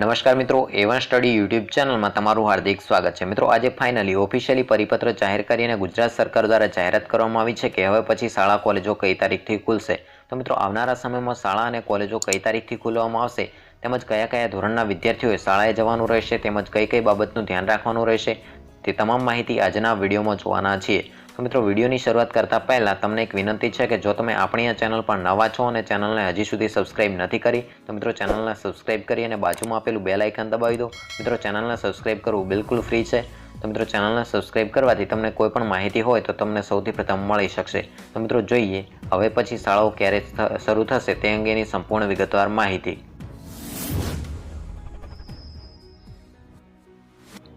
નમસ્કાર મિત્રો એવન study YouTube ચેનલમાં તમારું હાર્દિક સ્વાગત છે. મિત્રો, આજે ફાઇનલી ઓફિશિયલી પરિપત્ર જાહેર કરીને ગુજરાત સરકાર દ્વારા જાહેરાત કરવામાં આવી છે કે હવે પછી શાળા કોલેજો કઈ તારીખથી ખુલશે? તો મિત્રો, આવનારા સમયમાં શાળા અને કોલેજો કઈ તારીખથી ખોલવામાં આવશે? તેમજ કયા કયા ધોરણના વિદ્યાર્થીઓએ શાળાએ જવાનું રહેશે? તેમજ કઈ કઈ બાબતનું ધ્યાન રાખવાનું રહેશે? તે તમામ માહિતી આજના વિડીયોમાં જોવાના છીએ. તો મિત્રો, વિડીયોની શરૂઆત કરતાં પહેલાં તમને એક વિનંતી છે કે જો તમે આપણી આ ચેનલ પર નવા છો અને ચેનલને હજી સુધી સબસ્ક્રાઇબ નથી કરી, તો મિત્રો ચેનલને સબસ્ક્રાઇબ કરી અને બાજુમાં આપેલું બેલ આઇકન દબાવી દો. મિત્રો, ચેનલને સબસ્ક્રાઇબ કરવું બિલકુલ ફ્રી છે. તો મિત્રો, ચેનલને સબસ્ક્રાઇબ કરવાથી તમને કોઈ પણ માહિતી હોય તો તમને સૌથી પ્રથમ મળી શકશે. તો મિત્રો, જોઈએ હવે પછી શાળાઓ ક્યારે શરૂ થશે તે અંગેની સંપૂર્ણ વિગતવાર માહિતી.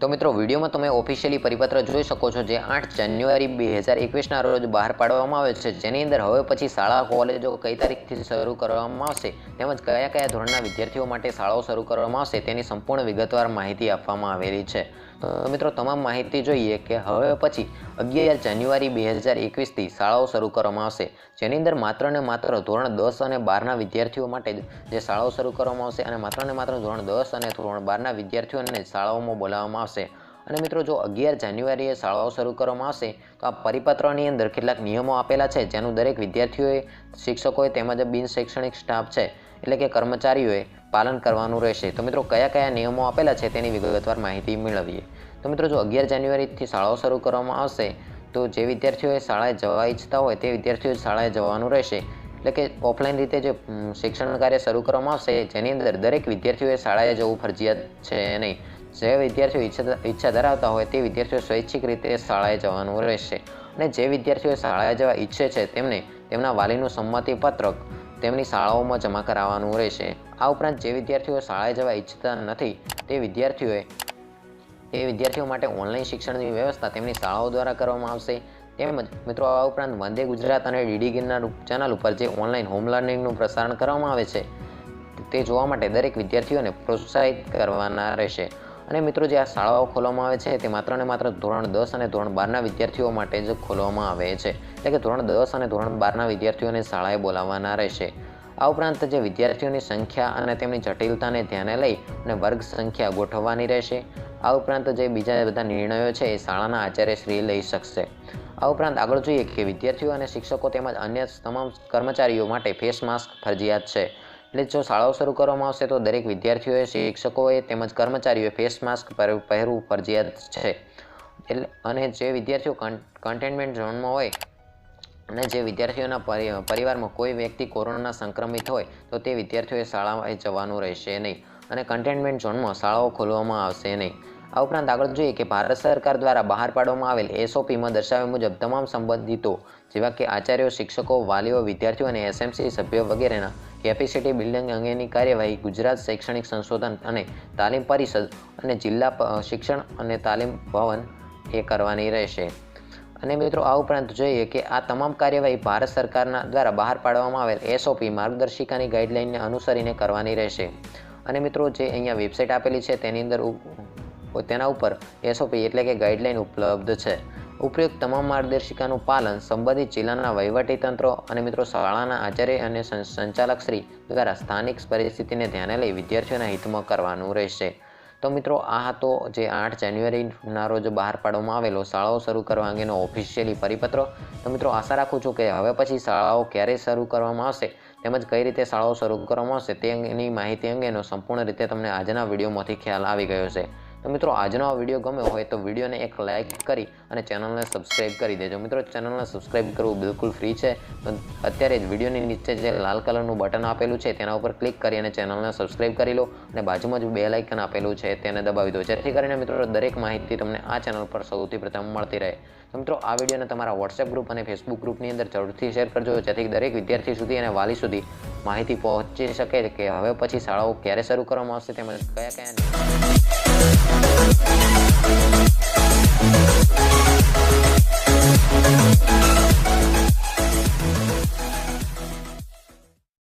તો મિત્રો, વિડીયોમાં તમે ઓફિશિયલી પરિપત્ર જોઈ શકો છો જે આઠ જાન્યુઆરી બે હજાર એકવીસના રોજ બહાર પાડવામાં આવે છે. જેની અંદર હવે પછી શાળા, કોલેજો કઈ તારીખથી શરૂ કરવામાં આવશે તેમજ કયા કયા ધોરણના વિદ્યાર્થીઓ માટે શાળાઓ શરૂ કરવામાં આવશે તેની સંપૂર્ણ વિગતવાર માહિતી આપવામાં આવેલી છે. તો મિત્રો, તમામ માહિતી જોઈએ કે હવે પછી અગિયાર જાન્યુઆરી બે હજાર એકવીસથી શાળાઓ શરૂ કરવામાં આવશે. જેની અંદર માત્ર ને માત્ર ધોરણ દસ અને બારના વિદ્યાર્થીઓ માટે જે શાળાઓ શરૂ કરવામાં આવશે અને માત્ર ને માત્ર ધોરણ દસ અને ધોરણ બારના વિદ્યાર્થીઓને શાળાઓમાં બોલાવવામાં આવશે. અને મિત્રો, જો અગિયાર જાન્યુઆરીએ શાળાઓ શરૂ કરવામાં આવશે, તો આ પરિપત્રની અંદર કેટલાક નિયમો આપેલા છે, જેનું દરેક વિદ્યાર્થીઓએ, શિક્ષકોએ તેમજ બિન શૈક્ષણિક સ્ટાફ છે, એટલે કે કર્મચારીઓએ પાલન કરવાનું રહેશે. તો મિત્રો, કયા કયા નિયમો આપેલા છે તેની વિગતવાર માહિતી મેળવીએ. તો મિત્રો, જો અગિયાર જાન્યુઆરીથી શાળાઓ શરૂ કરવામાં આવશે, તો જે વિદ્યાર્થીઓએ શાળાએ જવા ઈચ્છતા હોય, તે વિદ્યાર્થીઓએ શાળાએ જવાનું રહેશે. એટલે કે ઓફલાઈન રીતે જે શિક્ષણ કાર્ય શરૂ કરવામાં આવશે, જેની અંદર દરેક વિદ્યાર્થીઓએ શાળાએ જવું ફરજિયાત છે નહીં. જે વિદ્યાર્થીઓ ઈચ્છા ઈચ્છા ધરાવતા હોય તે વિદ્યાર્થીઓ સ્વૈચ્છિક રીતે શાળાએ જવાનું રહેશે. અને જે વિદ્યાર્થીઓ શાળાએ જવા ઈચ્છે છે તેમને તેમના વાલીનું સંમતિ પત્રક તેમની શાળાઓમાં જમા કરાવવાનું રહેશે. આ ઉપરાંત જે વિદ્યાર્થીઓ શાળાએ જવા ઈચ્છતા નથી તે વિદ્યાર્થીઓએ, એ વિદ્યાર્થીઓ માટે ઓનલાઈન શિક્ષણની વ્યવસ્થા તેમની શાળાઓ દ્વારા કરવામાં આવશે. તેમજ મિત્રો, આ ઉપરાંત વંદે ગુજરાત અને ડીડી ગિરનાર ચેનલ ઉપર જે ઓનલાઈન હોમ લર્નિંગનું પ્રસારણ કરવામાં આવે છે, તે જોવા માટે દરેક વિદ્યાર્થીઓને પ્રોત્સાહિત કરવાના રહેશે. અને મિત્રો જે આ શાળાઓ ખોલવામાં આવે છે, તે માત્ર ને માત્ર ધોરણ દસ અને ધોરણ બારના વિદ્યાર્થીઓ માટે જ ખોલવામાં આવે છે. એટલે કે ધોરણ દસ અને ધોરણ બારના વિદ્યાર્થીઓને શાળાએ બોલાવવાના રહેશે. આ ઉપરાંત જે વિદ્યાર્થીઓની સંખ્યા અને તેમની જટિલતાને ધ્યાને લઈ અને વર્ગ સંખ્યા ગોઠવવાની રહેશે. આ ઉપરાંત જે બીજા બધા નિર્ણયો છે, એ શાળાના આચાર્યશ્રી લઈ શકશે. આ ઉપરાંત આગળ જોઈએ કે વિદ્યાર્થીઓ અને શિક્ષકો તેમજ અન્ય તમામ કર્મચારીઓ માટે ફેસ માસ્ક ફરજિયાત છે. એટલે જો શાળાઓ શરૂ કરવામાં આવશે તો દરેક વિદ્યાર્થીઓએ શિક્ષકોએ તેમજ કર્મચારીઓએ ફેસ માસ્ક પહેર- પહેરવું ફરજિયાત છે. એટલે અને જે વિદ્યાર્થીઓ કન્ટેનમેન્ટ ઝોનમાં હોય અને જે વિદ્યાર્થીઓના પરિવારમાં કોઈ વ્યક્તિ કોરોના સંક્રમિત હોય તો તે વિદ્યાર્થીઓએ શાળાએ જવાનું રહેશે નહીં. અને કન્ટેનમેન્ટ ઝોનમાં શાળાઓ ખોલવામાં આવશે નહીં. આ ઉપરાંત આગળ જોઈએ કે ભારત સરકાર દ્વારા બહાર પાડવામાં આવેલ એસઓપીમાં દર્શાવ્યા મુજબ તમામ સંબંધિતો, જેવા કે આચાર્યો, શિક્ષકો, વાલીઓ, વિદ્યાર્થીઓ અને એસએમસી સભ્યો વગેરેના કેપેસિટી બિલ્ડિંગ અંગેની કાર્યવાહી ગુજરાત શૈક્ષણિક સંશોધન અને તાલીમ પરિષદ અને જિલ્લા શિક્ષણ અને તાલીમ ભવન એ કરવાની રહેશે. અને મિત્રો આ ઉપરાંત જોઈએ કે આ તમામ કાર્યવાહી ભારત સરકારના દ્વારા બહાર પાડવામાં આવેલ એસઓપી માર્ગદર્શિકાની ગાઈડલાઇનને અનુસરીને કરવાની રહેશે. અને મિત્રો જે અહીંયા વેબસાઇટ આપેલી છે તેની અંદર તેના ઉપર એસઓપી એટલે કે ગાઈડલાઇન ઉપલબ્ધ છે. ઉપરોક્ત તમામ માર્ગદર્શિકાનું પાલન સંબંધિત જિલ્લાના વહીવટીતંત્રો અને મિત્રો શાળાના આચાર્ય અને સંચાલકશ્રી દ્વારા સ્થાનિક પરિસ્થિતિને ધ્યાને લઈ વિદ્યાર્થીઓના હિતમાં કરવાનું રહેશે. તો મિત્રો, આ હતો જે આઠ જાન્યુઆરીના રોજ બહાર પાડવામાં આવેલો શાળાઓ શરૂ કરવા અંગેનો ઓફિશિયલી પરિપત્ર. તો મિત્રો, આશા રાખું છું કે હવે પછી શાળાઓ ક્યારે શરૂ કરવામાં આવશે, તેમજ કઈ રીતે શાળાઓ શરૂ કરવામાં આવશે તે અંગેની માહિતી અંગેનો સંપૂર્ણ રીતે તમને આજના વિડીયોમાંથી ખ્યાલ આવી ગયો છે તો મિત્રો આજનો આ વીડિયો ગમ્યો હોય તો વિડીયોને એક લાઇક કરી અને ચેનલને સબસ્ક્રાઇબ કરી દેજો. મિત્રો, ચેનલને સબસ્ક્રાઈબ કરવું બિલકુલ ફ્રી છે. અત્યારે જ વિડીયોની નીચે જે લાલ કલરનું બટન આપેલું છે, તેના ઉપર ક્લિક કરી અને ચેનલને સબસ્ક્રાઇબ કરી લો અને બાજુમાં જ બે લાઇકન આપેલું છે, તેને દબાવી દો. જેથી કરીને મિત્રો, દરેક માહિતી તમને આ ચેનલ પર સૌથી પ્રથમ મળતી રહે. મિત્રો, આ વિડીયોને તમારા વોટ્સએપ ગ્રુપ અને ફેસબુક ગ્રુપની અંદર જરૂરથી શેર કરજો, જેથી દરેક વિદ્યાર્થી સુધી અને વાલી સુધી માહિતી પહોંચી શકે કે હવે પછી શાળાઓ ક્યારે શરૂ કરવામાં આવશે, તેમજ કયા કયા